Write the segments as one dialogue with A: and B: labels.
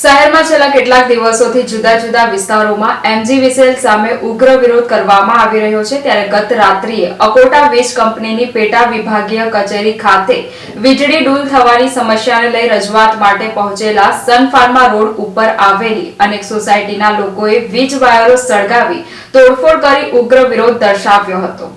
A: શહેરમાં છેલ્લા કેટલાક દિવસોથી જુદા જુદા વિસ્તારોમાં એમજીવીસીએલ સામે ઉગ્ર વિરોધ કરવામાં આવી રહ્યો છે. ત્યારે ગત રાત્રિએ અકોટા વીજ કંપનીની પેટા વિભાગીય કચેરી ખાતે વીજળી ડૂલ થવાની સમસ્યાને લઈ રજૂઆત માટે પહોંચેલા સન ફાર્મા રોડ ઉપર આવેલી અનેક સોસાયટીના લોકોએ વીજ વાયરો સળગાવી તોડફોડ કરી ઉગ્ર વિરોધ દર્શાવ્યો હતો.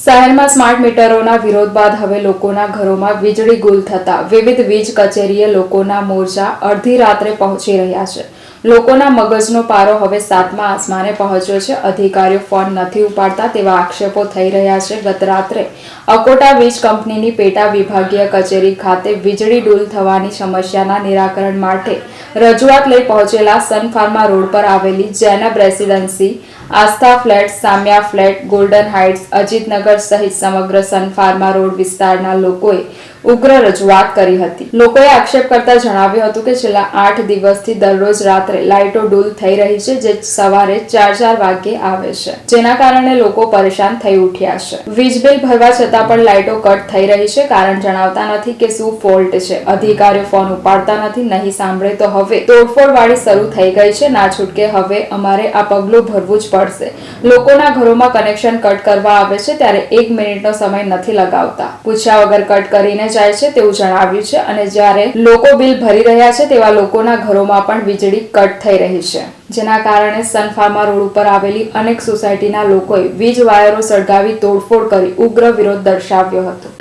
A: શહેરમાં સ્માર્ટ મીટરોના વિરોધ બાદ હવે લોકોના ઘરોમાં વીજળી ગુલ થતા વિવિધ વીજ કચેરીએ લોકોના મોરચા અડધી રાત્રે પહોંચી રહ્યા છે. લોકોના મગજનો પારો હવે સાતમા આસમાને પહોંચ્યો છે. અધિકારીઓ ફોન નથી ઉપાડતા તેવા આક્ષેપો થઈ રહ્યા છે. ગત રાત્રે અકોટા વીજ કંપનીની પેટા વિભાગીય કચેરી ખાતે વીજળી ડૂલ થવાની સમસ્યાના નિરાકરણ માટે રજૂઆત લઈ પહોંચેલા સન ફાર્મા રોડ પર આવેલી Zenab residency Aastha flat, Samya flat, golden heights, Ajitnagar સહિત સમગ્ર સન ફાર્મા રોડ વિસ્તારના લોકોએ ઉગ્ર રજૂઆત કરી હતી. લોકોએ આક્ષેપ કરતા જણાવ્યું હતું કે છેલ્લા આઠ દિવસથી દરરોજ રાત્રે લાઇટો ડૂલ થઈ રહી છે, જે સવારે ચાર ચાર વાગ્યે આવે છે, જેના કારણે લોકો પરેશાન થઈ ઉઠ્યા છે. વીજ બિલ ભરવા છતાં પણ લાઇટો કટ થઈ રહી છે, કારણ જણાવતા નથી કે શું ફોલ્ટ છે. અધિકારીઓ ફોન ઉપાડતા નથી, નહીં સાંભળે તો હવે તોડફોડ વાળી શરૂ થઈ ગઈ છે. ના છૂટકે હવે અમારે આ પગલું ભરવું જ પડશે લોકોના ઘરોમાં કનેક્શન કટ કરવા આવે છે ત્યારે એક મિનિટનો સમય નથી લગાવતા. પૂછ્યા વગર કટ કરીને જાય છે તેવું જણાવ્યું છે અને જ્યારે લોકો બિલ ભરી રહ્યા છે તેવા લોકોના ઘરોમાં પણ વીજળી કટ થઈ રહી છે. જેના કારણે સનફાર્મા રોડ ઉપર આવેલી અનેક સોસાયટીના લોકોએ વીજ વાયરો સળગાવી તોડફોડ કરી ઉગ્ર વિરોધ દર્શાવ્યો હતો.